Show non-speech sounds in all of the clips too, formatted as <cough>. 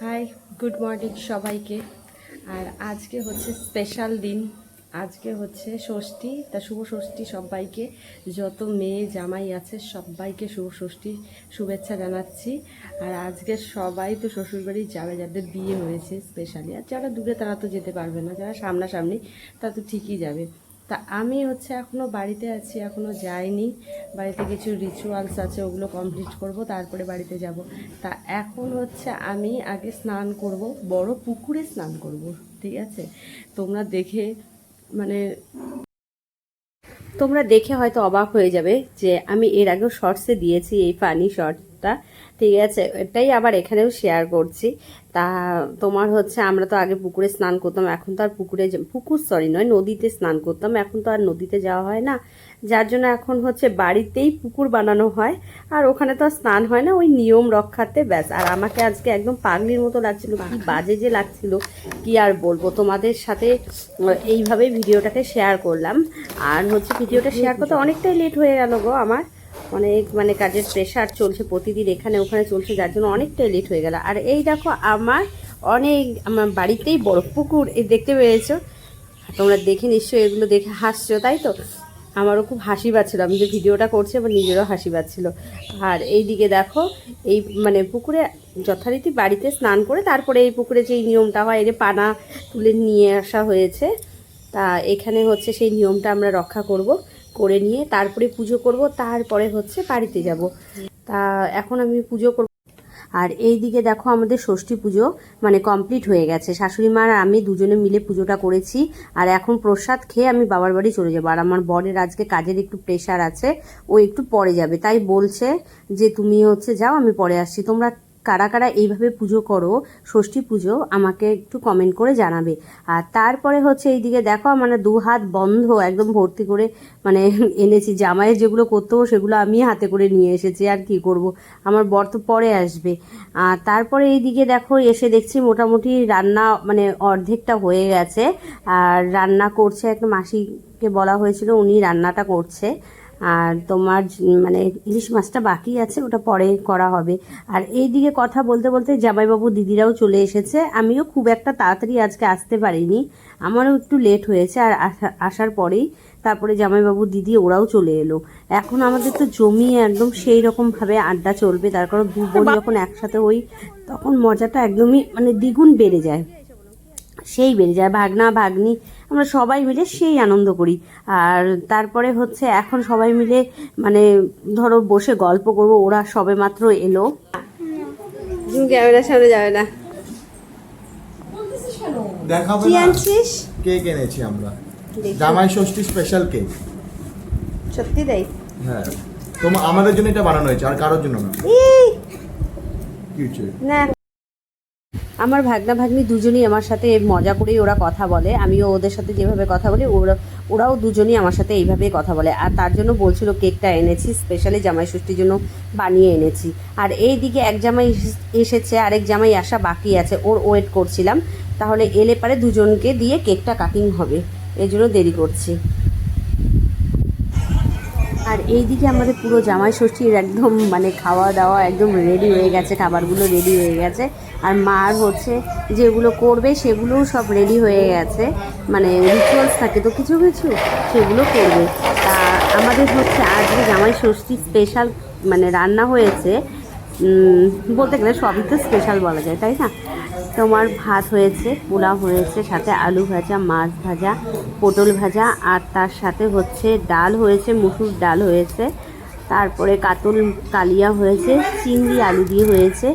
High, good morning সবাইকে। আর আজকে হচ্ছে স্পেশাল দিন। আজকে হচ্ছে ষষ্ঠী, তা শুভ ষষ্ঠী সবাইকে। যত মেয়ে, জামাই আছে, সবাইকে শুভ ষষ্ঠী শুভেচ্ছা জানাচ্ছি। আর আজকে সবাই তো শ্বশুরবাড়ি যাবে, যাদের বিয়ে হয়েছে স্পেশালি আর যারা দূরে, তারা তো যেতে পারবে না। যারা সামনাসামনি তারা তো ঠিকই যাবে। তা আমি হচ্ছে এখনও বাড়িতে আছি এখনও যাইনি। বাড়িতে কিছু রিচুয়ালস আছে, ওগুলো কমপ্লিট করব, তারপরে বাড়িতে যাব। তা এখন হচ্ছে আমি আগে স্নান করব, বড় পুকুরে স্নান করব, ঠিক আছে? তোমরা দেখে মানে তোমরা দেখে হয়তো অবাক হয়ে যাবে যে আমি এর আগেও শর্টসে দিয়েছি, এই পানি ফানি শর্টটা ঠিক আছে এটাই আবার এখানেও শেয়ার করছি। তা তোমার হচ্ছে আমরা তো আগে পুকুরে স্নান করতাম এখন তো আর পুকুরে পুকুর সরি নয় নদীতে স্নান করতাম এখন তো আর নদীতে যাওয়া হয় না। যার জন্য এখন হচ্ছে বাড়িতেই পুকুর বানানো হয় আর ওখানে তো আর স্নান হয় না ওই নিয়ম রক্ষাতে ব্যাস। আর আমাকে আজকে একদম পাগলির মতো লাগছিল কি বাজে যে লাগছিল কি আর বলব? তোমাদের সাথে আহ, এইভাবে ভিডিওটাকে শেয়ার করলাম। আর হচ্ছে ভিডিওটা শেয়ার করতে অনেকটাই লেট হয়ে গেল গো আমার। অনেক মানে কাজের প্রেশার চলছে প্রতিদিন এখানে ওখানে চলছে, যার জন্য অনেকটাই লেট হয়ে গেল। আর এই দেখো, আমার অনেক, আমার বাড়িতেই বড় পুকুর এই দেখতে পেয়েছ? তোমরা দেখে নিশ্চয়ই এগুলো দেখে হাসছো, তাই তো? আমারও খুব হাসি পাচ্ছিল, আমি যে ভিডিওটা করছি, আমার নিজেরও হাসি পাচ্ছিল। আর এই দিকে দেখো, এই মানে পুকুরে যথারীতি বাড়িতে স্নান করে তারপরে এই পুকুরে যে নিয়মটা হয় যে পানা তুলে নিয়ে আসা হয়েছে, তা এখানে হচ্ছে সেই নিয়মটা আমরা রক্ষা করব। করে নিয়ে তারপরে পুজো করব, তারপরে হচ্ছে বাড়িতে যাব। তা এখন আমি পুজো করব। আর এই দিকে দেখো আমাদের ষষ্ঠী পুজো মানে কমপ্লিট হয়ে গেছে। শাশুড়ি মা আর আমি দুজনে মিলে পুজোটা করেছি। আর এখন প্রসাদ খেয়ে আমি বাবার বাড়ি চলে যাব। আর আমার বরের আজকে কাজের একটু প্রেশার আছে, ও একটু পরে যাবে। তাই বলছে যে, তুমি হচ্ছে যাও, আমি পরে আসছি। তোমরা কারা কারা এইভাবে পুজো করো, ষষ্ঠী পুজো, আমাকে একটু কমেন্ট করে জানাবে। আর তারপরে হচ্ছে এইদিকে দেখো মানে দু হাত বন্ধ, একদম ভর্তি করে মানে <laughs> এনেছি। জামাইয়ের যেগুলো করতে সেগুলো আমি হাতে করে নিয়ে এসেছি, আর কি করব? আমার বর তো পরে আসবে। আর তারপরে এইদিকে দেখো এসে দেখছি মোটামুটি রান্না মানে অর্ধেকটা হয়ে গেছে। আর রান্না করছে একটা মাসিকে বলা হয়েছিল, উনি রান্নাটা করছে। আর তোমার মানে ইলিশ মাছটা বাকি আছে ওটা পরে করা হবে। আর এই দিকে কথা বলতে বলতে জামাইবাবু দিদিরাও চলে এসেছে। আমিও খুব একটা তাড়াতাড়ি আজকে আসতে পারিনি। আমারও একটু লেট হয়েছে আর আসা- আসার পরেই তারপরে জামাইবাবু দিদি ওরাও চলে এলো। এখন আমাদের তো জমিয়ে একদম সেই রকমভাবে আড্ডা চলবে তার কারণ দু বোন যখন একসাথে হই তখন মজাটা একদমই মানে দ্বিগুণ বেড়ে যায়। সেই বেড়ে যায় ভাগনা ভাগ্নি। আমরা সবাই মিলে সেই আনন্দ করি। আর তারপরে হচ্ছে এখন সবাই মিলে মানে ধরো বসে গল্প করব ওরা সবে মাত্র এলো। তুমি ক্যামেরার সামনে যাবে না। দেখাবে কি আনছিস? কেক এনেছি আমরা। জামাই ষষ্ঠী স্পেশাল কেক সত্যি তাই? হ্যাঁ। তোমার আমাদের জন্য এটা বানানো হয়েছে আর কারোর জন্য না। কি না। আমার ভাগনা ভাগ্নি দুজনেই আমার সাথে মজা করেই ওরা কথা বলে। আমিও ওদের সাথে যেভাবে কথা বলি, ওরা ওরাও দুজনেই আমার সাথে এইভাবেই কথা বলে। আর তার জন্য বলছিল, কেকটা এনেছি স্পেশালি জামাই ষষ্ঠীর জন্য বানিয়ে এনেছি। আর এই দিকে এক জামাই এসে- এসেছে, আরেক জামাই আসা বাকি আছে, ওর ওয়েট করছিলাম। তাহলে এলে পারে দুজনকে দিয়ে কেকটা কাটিং হবে। এই জন্য দেরি করছি। আর এইদিকে আমাদের পুরো জামাই ষষ্ঠীর একদম মানে খাওয়া দাওয়া একদম রেডি হয়ে গেছে, খাবারগুলো রেডি হয়ে গেছে। আর মার হচ্ছে যেগুলো করবে সেগুলোও সব রেডি হয়ে গেছে। মানে রিচুয়ালস থাকে তো কিছু কিছু, সেগুলো করবে। তা আমাদের হচ্ছে আজকে জামাই ষষ্ঠী স্পেশাল মানে রান্না হয়েছে। বলতে গেলে সবই তো স্পেশাল বলা যায়, তাই না? তোমার ভাত হয়েছে, পোলাও হয়েছে, সাথে আলু ভাজা, মাছ ভাজা, পটল ভাজা, আর তার সাথে হচ্ছে ডাল হয়েছে, মুসুর ডাল হয়েছে, তারপরে কাতল কালিয়া হয়েছে, চিংড়ি আলু দিয়ে হয়েছে,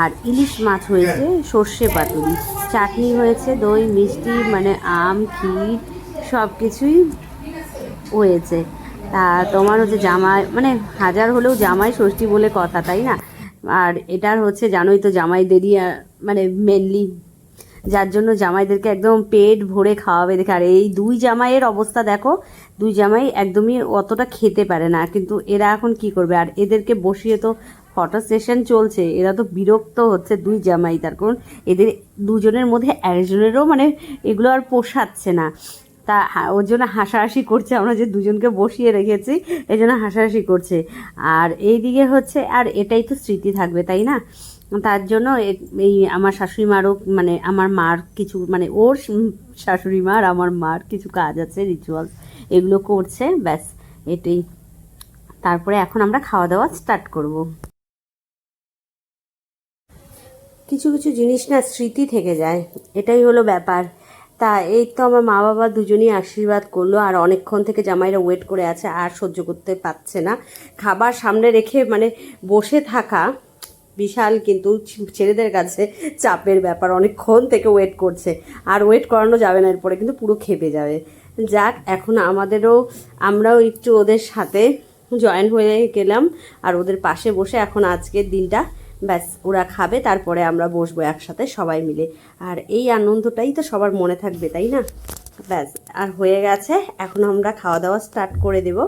আর ইলিশ মাছ হয়েছে, সর্ষে পাতুরি। চাটনি হয়েছে, দই, মিষ্টি মানে আম, ক্ষীর সব কিছুই হয়েছে। তা তোমার হচ্ছে জামাই মানে হাজার হলেও জামাই ষষ্ঠী বলে কথা, তাই না? আর এটার হচ্ছে জানোই তো জামাইদেরই মানে মেনলি যার জন্য জামাইদেরকে একদম পেট ভরে খাওয়াবে। দেখে, আর এই দুই জামাইয়ের অবস্থা দেখো, দুই জামাই একদমই অতটা খেতে পারে না, কিন্তু এরা এখন কি করবে? আর এদেরকে বসিয়ে তো ফটো সেশন চলছে, এরা তো বিরক্ত হচ্ছে দুই জামাই। তার কারণ এদের দুজনের মধ্যে একজনেরও মানে এগুলো আর পোষাচ্ছে না। তা ওর জন্য হাসাহাসি করছে, আমরা যে দুজনকে বসিয়ে রেখেছি এই জন্য হাসাহাসি করছে। আর এই দিকে হচ্ছে, আর এটাই তো স্মৃতি থাকবে, তাই না? তার জন্য এই আমার শাশুড়ি মারও মানে আমার মার কিছু মানে ওর শাশুড়ি মার আমার মার কিছু কাজ আছে রিচুয়ালস এগুলো করছে, ব্যাস, এটাই। তারপরে এখন আমরা খাওয়া দাওয়া স্টার্ট করব। কিছু কিছু জিনিস না স্মৃতি থেকে যায়, এটাই হলো ব্যাপার। তা এই তো আমার মা বাবা দুজনই আশীর্বাদ করল, আর অনেকক্ষণ থেকে জামাইরা ওয়েট করে আছে, আর সহ্য করতে পারছে না। খাবার সামনে রেখে মানে বসে থাকা বিশাল কিন্তু ছেলেদের কাছে চাপের ব্যাপার, অনেকক্ষণ থেকে ওয়েট করছে। আর ওয়েট করানো যাবে না, এরপরে কিন্তু পুরো খেপে যাবে। যাক, এখন আমাদেরও, আমরাও একটু ওদের সাথে জয়েন হয়ে গেলাম, আর ওদের পাশে বসে এখন আজকের দিনটা ব্যাস, ওরা খাবে, তারপরে আমরা বসবো একসাথে সবাই মিলে। আর এই আনন্দটাই তো সবার মনে থাকবে, তাই না? ব্যাস, আর হয়ে গেছে, এখন আমরা খাওয়া দাওয়া স্টার্ট করে দেব।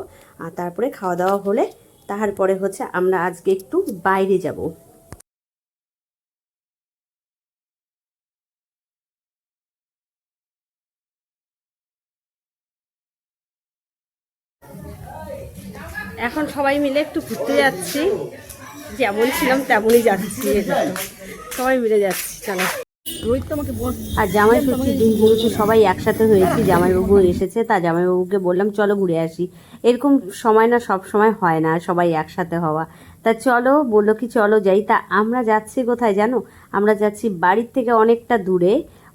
আর তারপরে খাওয়া দাওয়া হলে, তারপরে হচ্ছে আমরা আজকে একটু বাইরে যাব। এখন সবাই মিলে একটু ঘুরতে যাচ্ছি। যেমন ছিলাম তেমনই যাচ্ছি। সবাই মিলে যাচ্ছি চলো। আর জামাই ষষ্ঠীর দিন যেহেতু সবাই একসাথে হয়েছি জামাইবাবু এসেছে তা জামাইবাবুকে বললাম চলো ঘুরে আসি। এরকম সময় না সব সময় হয় না সবাই একসাথে হওয়া। তা চলো বলল কি চলো যাই। তা আমরা যাচ্ছি কোথায় জানো? আমরা যাচ্ছি বাড়ির থেকে অনেকটা দূরে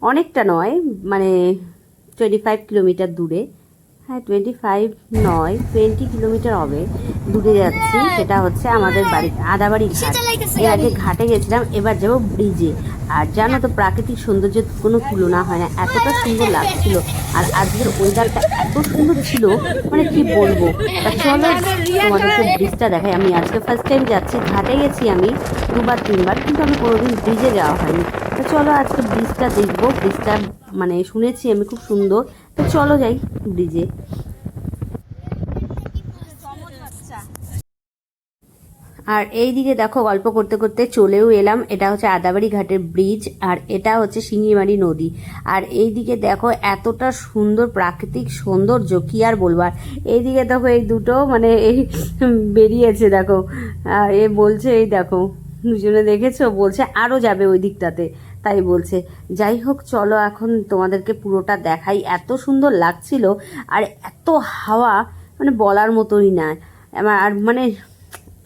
অনেকটা নয় মানে টোয়েন্টি ফাইভ কিলোমিটার দূরে। হ্যাঁ টোয়েন্টি ফাইভ নয় টোয়েন্টি কিলোমিটার হবে। দূরে যাচ্ছি সেটা হচ্ছে আমাদের বাড়ি আদাবাড়ি ঘাট। এর আগে ঘাটে গেছিলাম এবার যাব ব্রিজে। আর জানো তো প্রাকৃতিক সৌন্দর্যের কোনো তুলনা হয় না এতটা সুন্দর লাগছিল। আর আজকের ওয়েদারটা এত সুন্দর ছিল মানে কি বলব? তা চলো তোমাদেরকে ব্রিজটা দেখাই। আমি আজকে ফার্স্ট টাইম যাচ্ছি ঘাটে গেছি আমি দুবার তিনবার কিন্তু আমি কোনোদিন ব্রিজে যাওয়া হয়নি। তো চলো আজকে ব্রিজটা দেখব। ব্রিজটা মানে শুনেছি আমি খুব সুন্দর। তো চলো যাই ব্রিজে। আর এই দিকে দেখো গল্প করতে করতে চলেও এলাম। এটা হচ্ছে আদাবাড়ি ঘাটের ব্রিজ আর এটা হচ্ছে শিঙিমারি নদী। আর এই দিকে দেখো এতটা সুন্দর প্রাকৃতিক সৌন্দর্য, কি আর বলবার এই দিকে দেখো এই দুটো মানে এই বেরিয়েছে দেখো। আর এ বলছে, এই দেখো, দুজনে দেখেছ? বলছে আরও যাবে ওই দিকটাতে। তাই বলছে, যাই হোক, চলো এখন তোমাদেরকে পুরোটা দেখাই। এত সুন্দর লাগছিল আর এত হাওয়া মানে বলার মতোই না। আমার আর মানে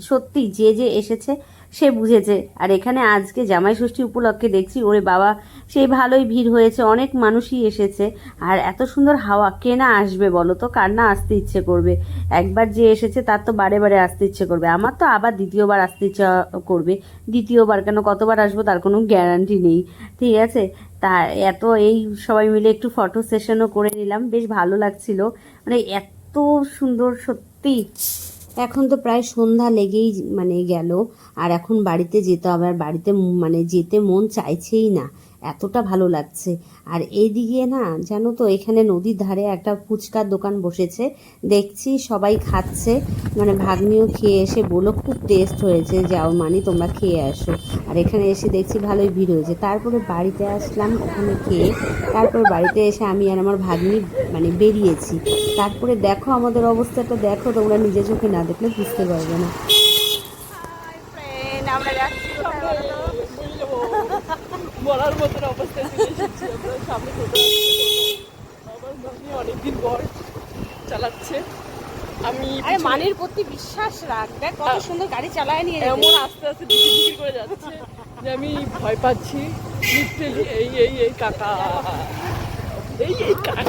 সত্যি যে যে এসেছে সে বুঝেছে। আর এখানে আজকে জামাই ষষ্ঠী উপলক্ষে দেখছি, ওরে বাবা, সেই ভালোই ভিড় হয়েছে, অনেক মানুষই এসেছে। আর এত সুন্দর হাওয়া, কে না আসবে বলো তো? কার না আসতে ইচ্ছে করবে? একবার যে এসেছে, তার তো বারে বারে আসতে ইচ্ছে করবে। আমার তো আবার দ্বিতীয়বার আসতে ইচ্ছা করবে। দ্বিতীয়বার কেন, কতবার আসব তার কোনো গ্যারান্টি নেই। ঠিক আছে? তা এত, এই সবাই মিলে একটু ফটো সেশনও করে নিলাম। বেশ ভালো লাগছিল। মানে এত সুন্দর সত্যি এখন তো প্রায় সন্ধ্যা লেগেই মানে গেল। আর এখন বাড়িতে যেতে হবে, আর বাড়িতে মানে যেতে মন চাইছেই না। এতটা ভালো লাগছে। আর এইদিকে না, জানো তো, এখানে নদীর ধারে একটা ফুচকার দোকান বসেছে। দেখছি সবাই খাচ্ছে। মানে ভাগ্নিও খেয়ে এসে বলো খুব টেস্ট হয়েছে, যাও মানে তোমরা খেয়ে আসো। আর এখানে এসে দেখছি ভালোই ভিড় হয়েছে। তারপরে বাড়িতে আসলাম ওখানে খেয়ে। তারপর বাড়িতে এসে আমি আর আমার ভাগ্নি মানে বেরিয়েছি। তারপরে দেখো আমাদের অবস্থাটা, দেখো তোমরা নিজে চোখে না দেখলে বুঝতে পারবে না। বলার মতন অবস্থায় চলে এসেছি। আমরা সামনে আমার মামি অনেকদিন পর চালাচ্ছে। আমি আরে মানের প্রতি বিশ্বাস রাখ। দেখ কত সুন্দর গাড়ি চালায় নিয়ে এমন আস্তে আস্তে দিকে করে যাচ্ছে যে আমি ভয় পাচ্ছি। লিটারালি এই এই এই কাকা। এই এই কাকা।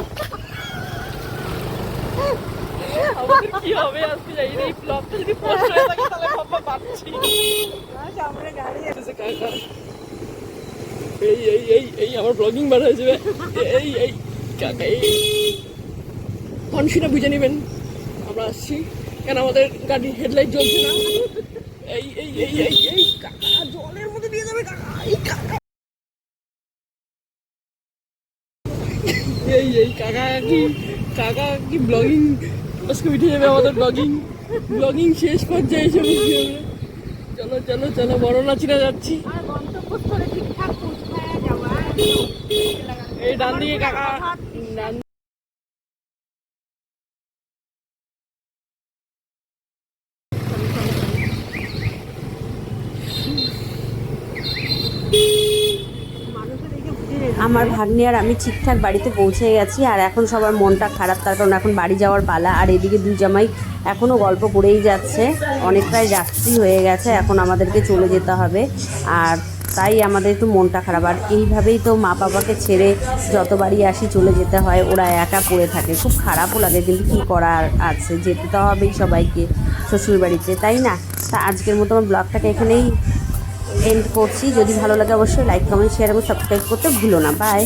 আমাদের কি হবে আজকে যাই এই ব্লগটা যদি পোস্ট হয়ে থাকে তাহলে বাবা পাচ্ছি সামনে গাড়ি এসেছে কাকা। এই এই এই এই, আমার ব্লগিং বার হয়ে যাবে। এই এই কনফিনা বুঝে নেবেন, আমরা আসছি। কেন আমাদের গাড়ির হেডলাইট জ্বলছে না? এই এই এই এই এই, কাকা, জলের মধ্যে দিয়ে যাবে এই এই এই, কাকা, কি কাকা, কি ব্লগিং আজকে উঠে যাবে আমাদের ব্লগিং ব্লগিং শেষ পর্যায়ে এসে বুঝতে হবে চলো চলো চলো, বড় নাচিরা যাচ্ছি। ঠিকঠাক এই ডান দিকে কাকা ডান আমার ভাগ্নি আর আমি ঠিকঠাক বাড়িতে পৌঁছে গেছি আর এখন সবার মনটা খারাপ, তার কারণ এখন বাড়ি যাওয়ার পালা। আর এদিকে দুই জামাই এখনও গল্প করেই যাচ্ছে, অনেকটাই রাত্রি হয়ে গেছে, এখন আমাদেরকে চলে যেতে হবে। আর তাই আমাদের একটু মনটা খারাপ। আর এইভাবেই তো মা বাবাকে ছেড়ে যতবারই আসি চলে যেতে হয়, ওরা একা পড়ে থাকে। খুব খারাপও লাগে, কিন্তু কী করার আছে? যেতে তো হবেই সবাইকে শ্বশুর বাড়িতে তাই না? তা আজকের মতো আমার ব্লগটাকে এখানেই এন্ড করছি। যদি ভালো লাগে অবশ্যই লাইক কমেন্ট শেয়ার এবং সাবস্ক্রাইব করতে ভুলো না। বাই